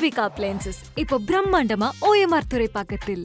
Poorvika appliances இப்போ பிரம்மாண்டமா OMR துறைப்பாக்கத்தில்.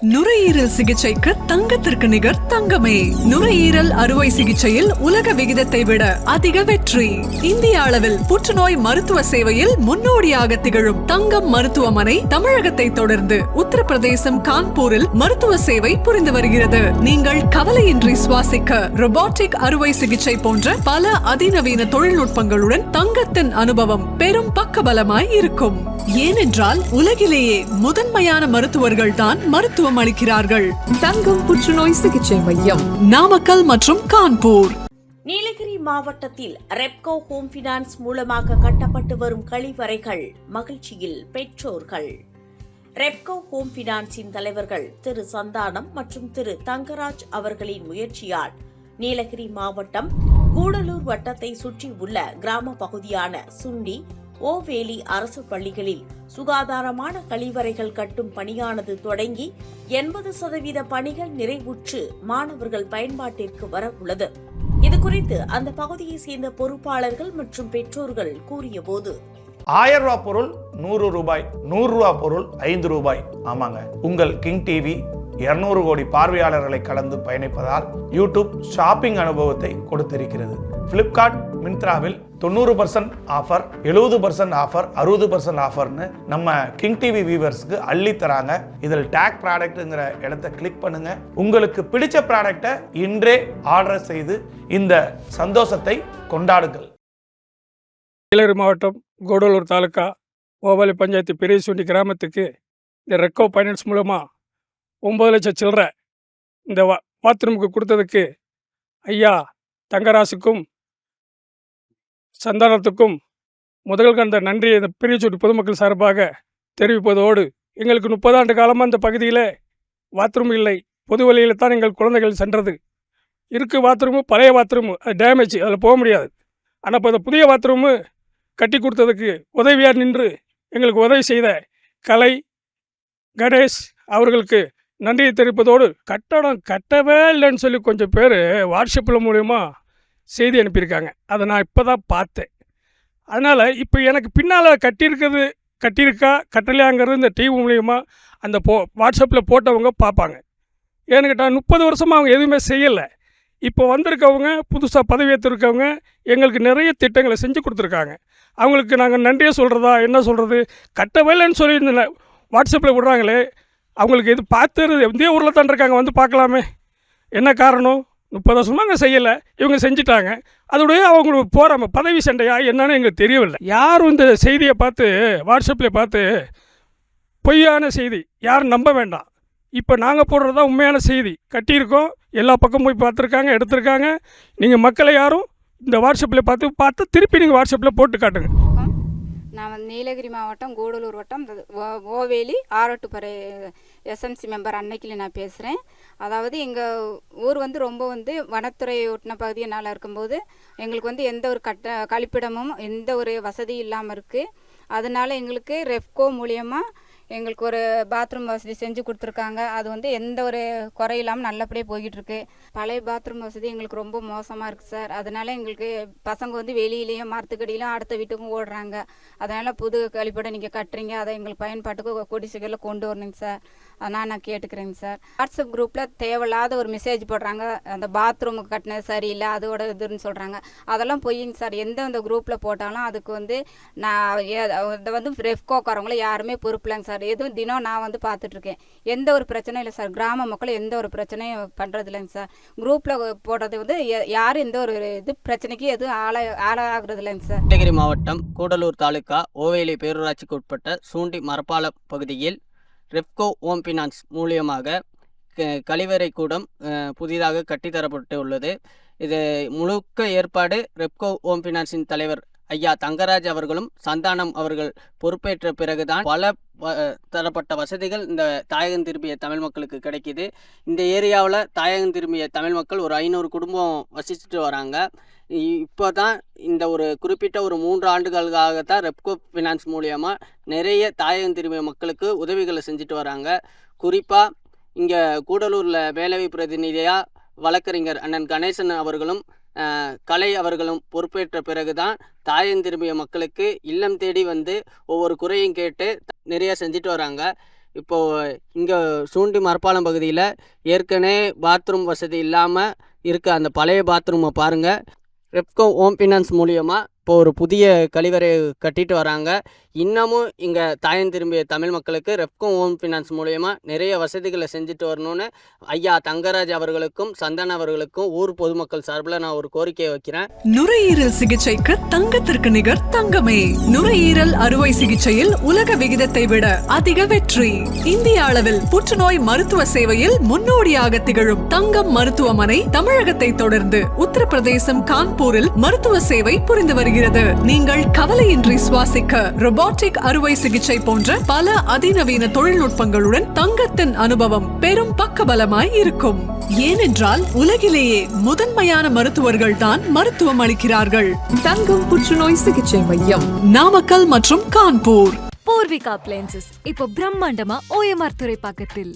நுரையீரல் சிகிச்சைக்கு தங்கத்திற்கு நிகர் தங்கமே. நுரையீரல் அறுவை சிகிச்சையில் உலக விகிதத்தை விட அதிக வெற்றி இந்திய அளவில் புற்றுநோய் மருத்துவ சேவையில் முன்னோடியாக திகழும் தங்கம் மருத்துவமனை தமிழகத்தை தொடர்ந்து உத்தரப்பிரதேசம் கான்பூரில் மருத்துவ சேவை புரிந்து வருகிறது. நீங்கள் கவலையின்றி சுவாசிக்க ரொபாட்டிக் அறுவை சிகிச்சை போன்ற பல அதிநவீன தொழில்நுட்பங்களுடன் தங்கத்தின் அனுபவம் பெரும் பக்கபலமாய் இருக்கும். ஏனென்றால் உலகிலேயே முதன்மையான மருத்துவர்கள் தான் மருத்துவம் அளிக்கிறார்கள். தங்கம் புற்றுநோய் சிகிச்சை மையம் நாமக்கல் மற்றும் கான்பூர். மாவட்டத்தில் ரெப்கோ ஹோம் பினான்ஸ் மூலமாக கட்டப்பட்டு வரும் கழிவறைகள் மகிழ்ச்சியில் பெற்றோர்கள். ரெப்கோ ஹோம் பினான்ஸின் தலைவர்கள் திரு சந்தானம் மற்றும் திரு தங்கராஜ் அவர்களின் முயற்சியால் நீலகிரி மாவட்டம் கூடலூர் வட்டத்தை சுற்றி உள்ள கிராம பகுதியான சுண்டி ஓவேலி அரசு பள்ளிகளில் சுகாதாரமான கழிவறைகள் கட்டும் பணியானது தொடங்கி எண்பது சதவீத பணிகள் நிறைவுற்று மாணவர்கள் பயன்பாட்டிற்கு வர உள்ளது குறித்து அந்த பகுதியை சேர்ந்த பொறுப்பாளர்கள் மற்றும் பெற்றோர்கள் கூறியபோது ஆயிரம் ரூபாய் பொருள் நூறு ரூபாய் நூறு ரூபாய் பொருள் ஐந்து ரூபாய். ஆமாங்க. உங்கள் கிங் டிவி இருநூறு கோடி பார்வையாளர்களை கடந்து பயணிப்பதால் யூடியூப் ஷாப்பிங் அனுபவத்தை கொடுத்திருக்கிறது. பிளிப்கார்ட் மின்த்ராவில் தொண்ணூறு பர்சன்ட் ஆஃபர் எழுபது பர்சன்ட் ஆஃபர் அறுபது பர்சன்ட் ஆஃபர்னு நம்ம கிங் டிவி வியூவர்ஸ்க்கு அள்ளி தராங்க இதில் டேக் ப்ராடக்ட்டுங்கிற இடத்த கிளிக் பண்ணுங்க. உங்களுக்கு பிடிச்ச ப்ராடக்டை இன்றே ஆர்டர் செய்து இந்த சந்தோஷத்தை கொண்டாடுங்கள். நீலகிரி மாவட்டம் கூடலூர் தாலுக்கா ஓபாலி பஞ்சாயத்து பெரியசுண்டி கிராமத்துக்கு இந்த ரெக்கோ ஃபைனான்ஸ் மூலமாக ஒம்பது லட்சம் சில்லறை இந்த வா பாத்ரூமுக்கு கொடுத்ததுக்கு ஐயா தங்கராசுக்கும் சந்தானத்துக்கும் முதல் கண்ட நன்றியை இந்த பெரியசுண்டி பொதுமக்கள் சார்பாக தெரிவிப்பதோடு எங்களுக்கு முப்பது ஆண்டு காலமாக இந்த பகுதியில் பாத்ரூம் இல்லை. பொது வழியில் தான் எங்கள் குழந்தைகள் சென்றது. இருக்கு பாத்ரூமு பழைய பாத்ரூமு அது டேமேஜ் அதில் போக முடியாது. ஆனால் இப்போ இந்த புதிய பாத்ரூமு கட்டி கொடுத்ததுக்கு உதவியாக நின்று எங்களுக்கு உதவி செய்த கலை கணேஷ் அவர்களுக்கு நன்றியை தெரிவிப்பதோடு கட்டடம் கட்டவே இல்லைன்னு சொல்லி கொஞ்சம் பேர் வாட்ஸ்அப்பில் மூலயமா செய்தி அனுப்பியிருக்காங்க. அதை நான் இப்போ தான் பார்த்தேன். அதனால் இப்போ எனக்கு பின்னால் கட்டியிருக்கிறது கட்டியிருக்கா கட்டலையாங்கிறது இந்த டிவி மூலியமாக அந்த போ வாட்ஸ்அப்பில் போட்டவங்க பார்ப்பாங்க. ஏன்னு கேட்டால் முப்பது வருஷமாக அவங்க எதுவுமே செய்யலை. இப்போ வந்திருக்கவங்க புதுசாக பதவியேற்றிருக்கவங்க எங்களுக்கு நிறைய திட்டங்களை செஞ்சு கொடுத்துருக்காங்க. அவங்களுக்கு நாங்கள் நன்றியே சொல்கிறதா என்ன சொல்கிறது கட்டவேலைன்னு சொல்லி இந்த வாட்ஸ்அப்பில் விடுறாங்களே அவங்களுக்கு இது பார்த்து எந்த ஊரில் தான் இருக்காங்க வந்து பார்க்கலாமே. என்ன காரணம்? முப்பது வருஷமாக அங்கே செய்யலை. இவங்க செஞ்சுட்டாங்க. அதோடய அவங்களுக்கு போகிற பதவி சண்டையா என்னன்னு எங்களுக்கு தெரியவில்லை. யாரும் இந்த செய்தியை பார்த்து வாட்ஸ்அப்பில் பார்த்து பொய்யான செய்தி யாரும் நம்ப வேண்டாம். இப்போ நாங்கள் போடுறது தான் உண்மையான செய்தி. கட்டியிருக்கோம். எல்லா பக்கமும் போய் பார்த்துருக்காங்க எடுத்திருக்காங்க. நீங்கள் மக்களை யாரும் இந்த வாட்ஸ்அப்பில் பார்த்து பார்த்து திருப்பி நீங்கள் வாட்ஸ்அப்பில் போட்டு காட்டுங்க. நீலகிரி மாவட்டம் கூடலூர் வட்டம் ஓவேலி ஆரட்டுப்பறை எஸ்எம்சி மெம்பர் அன்னைக்கில் நான் பேசுகிறேன் அதாவது எங்கள் ஊர் வந்து ரொம்ப வந்து வனத்துறை ஒட்டின பகுதியினால் இருக்கும்போது எங்களுக்கு வந்து எந்த ஒரு கட்ட கழிப்பிடமும் எந்த ஒரு வசதியும் இல்லாமல் இருக்குது அதனால எங்களுக்கு ரெஃப்கோ மூலியமாக எங்களுக்கு ஒரு பாத்ரூம் வசதி செஞ்சு கொடுத்துருக்காங்க. அது வந்து எந்த ஒரு குறையில்லாமல் நல்லபடியாக போய்கிட்டு இருக்கு பழைய பாத்ரூம் வசதி எங்களுக்கு ரொம்ப மோசமாக இருக்குது சார் அதனால எங்களுக்கு பசங்க வந்து வெளியிலையும் மரத்துக்கடியிலும் அடுத்த வீட்டுக்கும் ஓடுறாங்க. அதனால் புது கழிப்படம் நீங்கள் கட்டுறீங்க. அதை எங்களுக்கு பயன்பாட்டுக்கு கொடி கொண்டு வரணுங்க சார் அதனால் நான் கேட்டுக்கிறேங்க சார். வாட்ஸ்அப் குரூப்பில் தேவையில்லாத ஒரு மெசேஜ் போடுறாங்க. அந்த பாத்ரூமுக்கு கட்டினது சரியில்லை அதோட இதுன்னு சொல்கிறாங்க அதெல்லாம் பொய்யுங்க சார். எந்த அந்த குரூப்பில் போட்டாலும் அதுக்கு வந்து நான் ஏ- இதை வந்து ரெஃப்கோக்காரவங்கள யாருமே பொறுப்பில்லைங்க சார். எதுவும் தினம் நான் வந்து பார்த்துட்ருக்கேன். எந்த ஒரு பிரச்சனையும் இல்லை சார். கிராம மக்கள் எந்த ஒரு பிரச்சனையும் பண்ணுறது இல்லைங்க சார். குரூப்பில் போடுறது வந்து யாரும் எந்த ஒரு இது பிரச்சனைக்கு எதுவும் ஆள ஆளாகிறது இல்லைங்க சார். கிருஷ்ணகிரி மாவட்டம் கூடலூர் தாலுகா ஓவேலி பேரூராட்சிக்கு உட்பட்ட சூண்டி மரப்பால பகுதியில் ரெப்கோ ஓம் ஃபினான்ஸ் மூலியமாக க- கழிவறை கூடம் புதிதாக கட்டித்தரப்பட்டு உள்ளது இது முழுக்க ஏற்பாடு ரெப்கோ ஓம் ஃபினான்ஸின் தலைவர் ஐயா தங்கராஜ் அவர்களும் சந்தானம் அவர்கள் பொறுப்பேற்ற பிறகுதான் பல தரப்பட்ட வசதிகள் இந்த தாயகம் திரும்பிய தமிழ் மக்களுக்கு கிடைக்கிது. இந்த ஏரியாவில் தாயகம் திரும்பிய தமிழ் மக்கள் ஒரு ஐநூறு குடும்பம் வசிச்சுட்டு வராங்க. இப்போ தான் இந்த ஒரு குறிப்பிட்ட ஒரு மூன்று ஆண்டுகளுக்காக தான் ரெப்கோ ஃபினான்ஸ் மூலியமாக நிறைய தாயகம் திரும்பிய மக்களுக்கு உதவிகளை செஞ்சுட்டு வராங்க. குறிப்பாக இங்கே கூடலூரில் வேலைவை பிரதிநிதியாக வழக்கறிஞர் அண்ணன் கணேசன் அவர்களும் கலை அவர்களும் பொறுப்பேற்ற பிறகுதான் தாயன் திரும்பிய மக்களுக்கு இல்லம் தேடி வந்து ஒவ்வொரு குறையும் கேட்டு நிறைய செஞ்சுட்டு வராங்க. இப்போது இங்கே சூண்டி மரப்பாலம் பகுதியில் ஏற்கனவே பாத்ரூம் வசதி இல்லாமல் இருக்க அந்த பழைய பாத்ரூமை பாருங்கள் ரெப்கோ ஹோம் ஃபினான்ஸ் மூலியமாக இப்போ ஒரு புதிய கழிவறை கட்டிட்டு வராங்க. இன்னமும் இங்கே தாயம் திரும்பிய தமிழ் மக்களுக்கு ரெப்கோ ஹோம் ஃபினான்ஸ் மூலயமா நிறைய வசதிகளை செஞ்சுட்டு வரணும்னு ஐயா தங்கராஜ் அவர்களுக்கும் சந்தன் அவர்களுக்கும் ஊர் பொதுமக்கள் சார்பில் நான் ஒரு கோரிக்கையை வைக்கிறேன். நுரையீரல் சிகிச்சைக்கு தங்கத்திற்கு நிகர் தங்கமே. நுரையீரல் அறுவை சிகிச்சையில் உலக விகிதத்தை விட அதிக வெற்றி. இந்திய அளவில் புற்றுநோய் மருத்துவ சேவையில் முன்னோடியாக திகழும் தங்கம் மருத்துவமனை தமிழகத்தை தொடர்ந்து உத்தரப்பிரதேசம் கான்பூரில் மருத்துவ சேவை புரிந்து வருகிறது. நீங்கள் கவலையின்றி சுவாசிக்க ரொபாட்டிக் அறுவை சிகிச்சை போன்ற பல அதிநவீன தொழில்நுட்பங்களுடன் தங்கத்தின் அனுபவம் பெரும் பக்கபலமாய் இருக்கும். ஏனென்றால் உலகிலேயே முதன்மையான மருத்துவர்கள் தான் மருத்துவம் அளிக்கிறார்கள். தங்கம் புற்றுநோய் சிகிச்சை மையம் நாமக்கல் மற்றும் கான்பூர். பூர்விகா அப்ளையன்சஸ் இப்போ பிரம்மாண்டமா ஓஎம்ஆர் துறை பக்கத்தில்